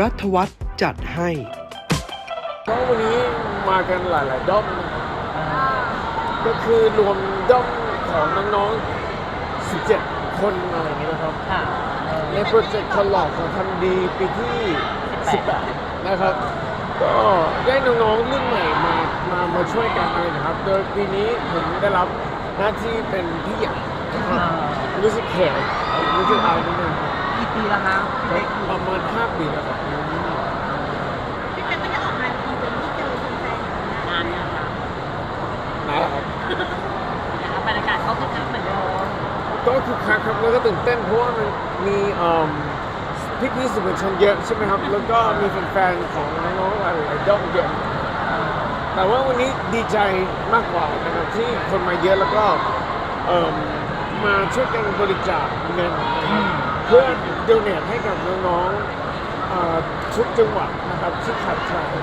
รัฐวัฒน์จัดให้ก็วันนี้มากันหลายๆด้อมนะครับก็คือรวมด้อมของน้องๆ 17 คนอะไรอย่างเงี้ยนะครับค่ะเออในโปรเจกต์คนหลอกของทำดีปีที่ 18 นะครับ ก็ได้น้องๆรุ่นใหม่มามามาช่วยกันอะไรนะครับ โดยปีนี้ผมได้รับหน้าที่เป็นพี่ใหญ่นะครับรู้สึกแขกรู้สึกอายนิดนึงครับ กี่ปีแล้วคะเด็กประมาณ5ปีแล้วครับพี่แพทย์ก็จะออกงานอีเวนต์ที่เจอแฟนๆงานเนี่ยค่ะไหนล่ะครับนะคะบรรยากาศเขาคือคักเหมือนเดิมก็คือคักครับแล้วก็ตื่นเต้นเพราะว่ามันมีพี่พี่ๆสื่อมวลชนเยอะใช่ไหมครับ แล้วก็มีแฟนๆของน้องๆหลายๆด้อมเยอะแต่ว่าวันนี้ดีใจมากกว่านะครับที่คนมาเยอะแล้วก็เอิ่มมาช่วยกันบริจาคเงินนะครับ เพื่อเดเนทให้กับน้องๆเอ่อทุกจังหวัดนะครับที่ขาดแคลน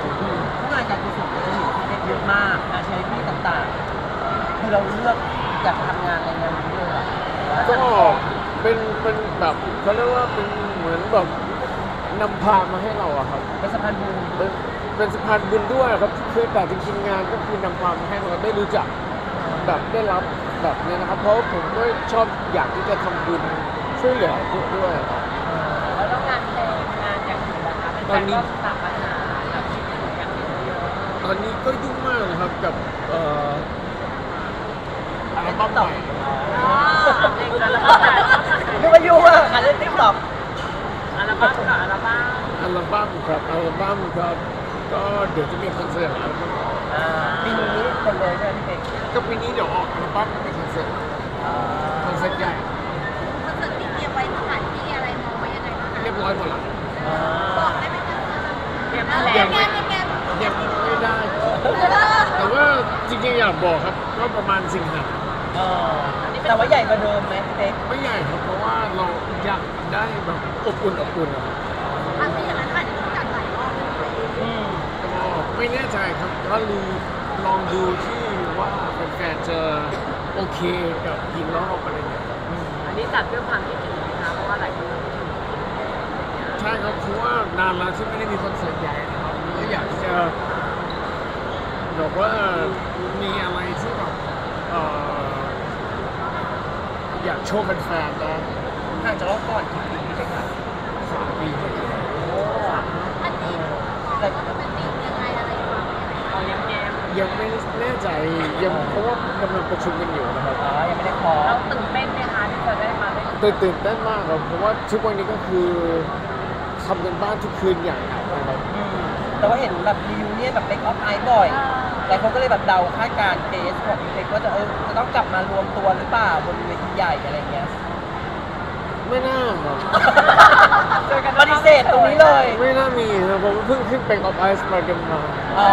ผู้งานการกุศลจะอยู่ที่เด็กเยอะมากงานเชริตี้ต่างๆ คือเราเลือกอยากทำงานอะไรงานนี้เลยเหรอก็เป็นเป็นแบบเขาเรียกว่าเป็นเหมือนแบบนำพามาให้เราอะครับ เป็นสะพานบุญเป็นเป็นสะพานบุญด้วยครับคือแต่จริงๆงานก็คือนำความให้เราได้รู้จักแบบได้รับแบบเนี้ยนะครับ เพราะว่าผมก็ชอบอยากที่จะทำบุญ ช่วยเหลือพวกด้วยครับ แล้วต้องงานเพลงงานอย่างอื่นนะคะเป็นตอนนี้ก็ถามปัญหาแบบที่ถึงกันเยอะตอนนี้ก็ยุ่งมากนะครับกับเอ่ออัลบั้มใหม่อ๋อเพลงอัลบั้มนึกว่ายุ่งอะการเล่นติ๊กต็อกอัลบั้มกับอัลบั้มอัลบั้มครับอัลบั้มครับก็เดี๋ยวจะมีคอนเสิร์ตอัลบั้มอ่าปีนี้คนเลยใช่ไหมพี่เป๊กก็ปีนี้เดี๋ยวออกอัลบั้มเป็นคอนเสิร์ตคอนเสิร์ตใหญ่ รียบร้อยหมดแล้วบอกได้ไหมคะเตรียมแง่แถลแง่งแง่แง่ยังไม่ได้ แต่ว่าจริงๆอยากบอกครับก็ประมาณสิงหาเออแต่ว่าใหญ่กว่าเดิมไหมพี่เป๊กไม่ใหญ่ครับเพราะว่าเราอยากได้แบบอบอุ่นอบอุ่นนะครับอันนี้อย่างนั้นอาจจะต้องจัดหลายรอบเลยอืมก็ไม่แน่ใจครับก็รูลองดูที่ว่าแฟนๆจะโอเคกับกินรอบอะไรอย่างเงี้ยครับอันนี้จัดด้วยความคิดถึงนะคะเพราะว่าหลายคนคิดถึง ใช่ครับเพราะว่า นานแล้วที่ไม่ได้มีคอนเสิร์ตใหญ่นะครับก็อยากจะแบบว่ามีอะไรที่แบบเอ่ออยากโชว์แฟนๆนะห่างจากรอบก่อนกี่ปีพี่เป๊กคะสามปีโอ้อันนี้บอกว่ามันเป็นธีมยังไงอะไรยังไงเอาแย้มแย้ยังไม่แน่ใจยังเพราะว่ากำลังประชุมกันอยู่นะครับอ๋อยังไม่ได้ขอเราตื่นเต้นไหมคะที่จะได้มาได้ตื่นตื่นเต้นมากครับเพราะว่าทุกวันนี้ก็คือ ทำกันบ้านทุกคืนอย่างหนักนะครับอืมแต่ว่าเห็นแบบรีวิวเนี่ยแบบเป๊กออฟไอบ่อยหลายคนก็เลยแบบเดาคาดการณ์เคสของพี่เป๊กว่าจะเออจะต้องกลับมารวมตัวหรือเปล่าบนเวทีใหญ่อะไรเงี้ยไม่น่าครับปฏิเสธตรงนี้เลย ไม่น่ามีนะผมเพิ่งขึ้นเป็นออฟไอซ์มากันมาอ๋อ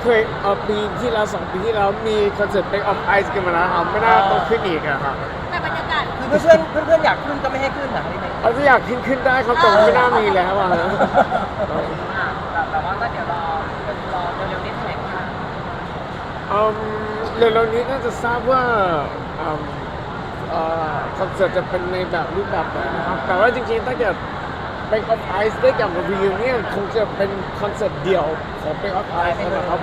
เพราะเคยเอ่อปีที่แล้วสองปีที่แล้วมีคอนเสิร์ตเป็นออฟไอซ์กันมาแล้วครับไม่น่าต้องขึ้นอีกอะครับแต่บรรยากาศ คือเพื่อนเพื่อนเพื่อนๆอยากขึ้นก็ไม่ให้ขึ้นนะพี่เป๊กเอาถ้าอยากขึ้นขึ้นได้ครับแต่ว่าไม่น่ามีแล้วอะฮะแต่ว่าก็เดี๋ยวรอรอเร็วๆนี้แถลงค่ะอืมเร็วๆนี้น่าจะทราบว่าอืมเอ่อคอนเสิร์ตจะเป็นในแบบรูปแบบไหนนะครับแต่ว่าจริงๆถ้าเกิด Bank of Ice ได้กลับมา reunion คงจะเป็นคอนเสิร์ตเดี่ยวของ Bank of Ice นะครับ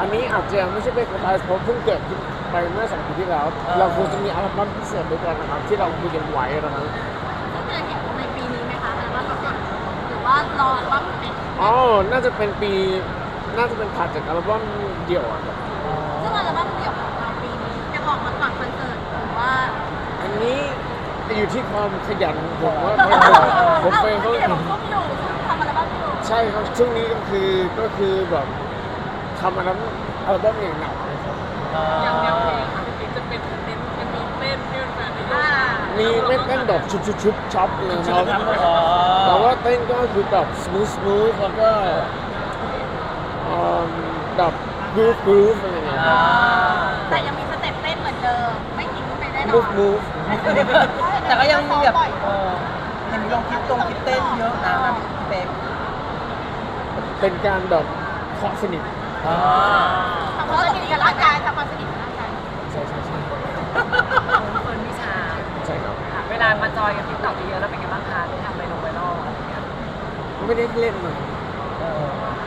อันนี้อาจจะไม่ใช่ Bank of Ice เพราะเพิ่งเกิดขึ้นไปเมื่อสองปีที่แล้ว เราคงจะมีอัลบั้มพิเศษด้วยกันนะครับที่เราคุยกันไว้นะครับจะเห็นในปีนี้ไหมคะอัลบั้มสดหรือว่ารออัลบั้มเป็นอ๋อ น่าจะเป็นปี น่าจะเป็นถัดจากอัลบั้มเดี่ยวอะครับ ซึ่งอัลบั้มเดี่ยวของเราปีนี้จะออกมาก่อนคอนเสิร์ตหรือว่า อันนี้อยู่ ที่ความขยันของผมว่าผมไปเอ้าเขาเดี๋ยวผมก็อยู่ทำอัลบั้มอยู่ใช่ครับช่วงนี้ก็คือก็คือแบบทำอัลบั้มอัลบั้มอย่างหนักเลยครับอย่างแนวเพลงค่ะพี่เป๊กจะเป็นเน้นจะมีเต้นเต้นแบบนี้อ่ามีไม่เต้นแบบชุบชุบชุบช็อปเลยครับแต่ว่าเต้นก็คือแบบสมูทสมูทแล้วก็เอิ่มแบบกรูฟกรูฟอะไรอย่างเงี้ยครับแต่ยังมีสเต็ปเต้นเหมือนเดิม ไม่ทิ้งไปแน่นอมูฟนมูฟ แต่ก็ยังมีแบบเออเห็นมีลงคลิปตรงคลิปเต้นเยอะนะพี่เป๊กเป็นการแบบเคาะสนิททำความสนิทกับร่างกายทำความสนิทกับร่างกายใช่ใช่ใช่เฟิร์นวิชาใช่ครับเวลามาจอยกับทิกตอกเยอะแล้วเป็นไงบ้างคะที่ทำไปลงไวรัลอะไรอย่างเงี้ยกเล่นมาเออ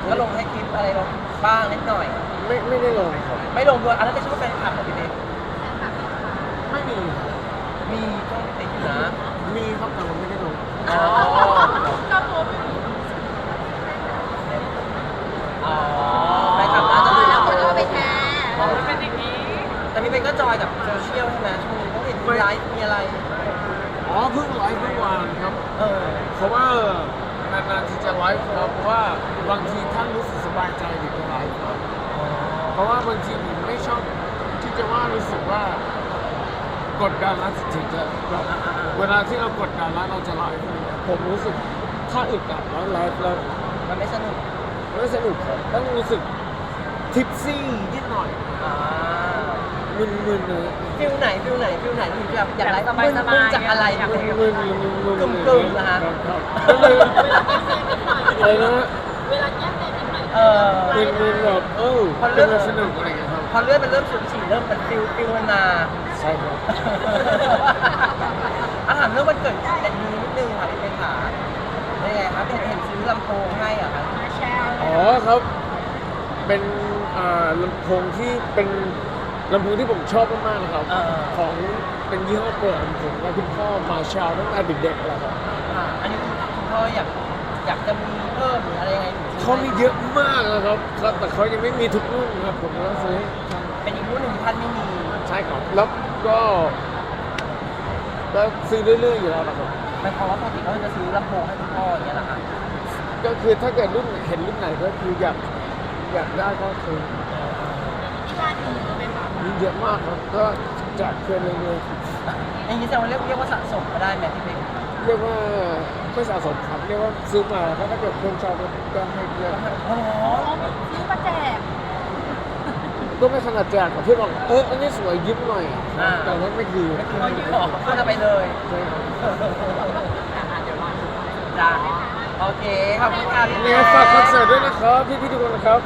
ก็ลงให้คลิปอะไรลงบ้างนิดหน่อย ไม่ไม่ได้ลงครับไม่ลงด้วยอันนั้นเป็นชื่อว่าแฟนคลับเหรอพี่เป๊กไม่มี มีช่องพี่เป๊กอยู่นะมีครับแต่ผมไม่ได้ลงอ๋อก็โพสต์อ๋อแฟนคลับน่าจะแล้วรู้คนก็ไปแชร์เป็นอย่างนี้ แต่พี่เป๊กก็จอยกับโซเชียลใช่ไหมช่วงนี้เขาเห็นมีไลฟ์มีอะไร อ๋อเพิ่งไลฟ์เมื่อวานครับ เออ เพราะว่านานๆที่จะไลฟ์ครับเพราะว่าบางทีท่านรู้สึกสบายใจถึงจะไลฟ์ครับเพราะว่าบางทีผมไม่ชอบที่จะว่ารู้สึกว่า กดดันแล้วถึงจะแบบเวลาที่เรากดดันแล้วเราจะไลฟ์เนี่ยผมรู้สึกถ้าอึดอัดแล้วไลฟ์แล้วมันไม่สนุกไม่สนุกครับต้องรู้สึกทิปซี่นิดหน่อยอ่ามึนๆเลยฟิลไหนฟิลไหนฟิลไหนถึงแบบอยากไลฟ์มึนมึนจากอะไรมึนมึนๆมึนๆกึ่มๆนะฮะครับครับก็เลยอะไรนะเวลาแก้เต็มนิดหน่อยเออมึนๆแบบเออพอเริ่เป็นมสนุกอะไรอย่างเงี้ยครับพอเลื่อนมันเริ่มสูงฉี่เริ่มเป็นฟิลฟิลมันมา ใช่ครับอาถามเรื่องวันเกิดแต่นี้นิดนึงค่ะพี่เป็นขาเป็นไงครับเห็นเห็นซื้อลำโพงให้อะครับมาแชร์อ๋อครับเป็นอ่าลำโพงที่เป็นลำโพงที่ผมชอบมากๆนะครับ เออของเป็นยี่ห้อโปรดของผมและคุณพ่อมาชาวตั้งแต่เด็กๆแล้วครับ อ่าอันนี้คุณคุณพ่ออยากอยากจะมีเพิ่มหรืออะไรยังไงหรือซื้ เขาให้มีเยอะมากนะครับครับแต่เขายังไม่มีทุกรุ่นครับผมก็ซื้อเป็นอีกรุ่นหนึ่งที่ท่านไม่มีใช่ครับแล้วก็ก็ซื้อเรื่อยๆอยู่แล้วนะครับหมายความว่าปกติเขาจะซื้อลำโพงให้คุณพ่ออย่างเงี้ยเหรอคะก็คือถ้าเกิดรุ่นเห็นรุ่นไหนก็คืออยากอยากได้ก็คือที่บ้านมีไหมคะมีเยอะมากครับก็แจกเพื่อนเรื่อยอย่างนี้แสดงว่าเรียกเรียกว่าสะสมก็ได้ไหมพี่เป๊กๆเรียกว่า ไม่สะสมครับเรียกว่าซื้อมาเพราะถ้าเกิดคนชอบก็ให้เพื่อนอ๋อซื้อมาแจกก็ไม่ขนาดแจกกับเพื่อนบอกเอออันนี้สวยยิ้มหน่อยแต่ว่าไม่คือไม่คือยืมของก็จะไปเลยใช่ครับจ้าโอเคขอบคุณค่ะพี่ยังไงฝากคอนเสิร์ตด้วยนะครับพี่พี่ทุกคนนะครับ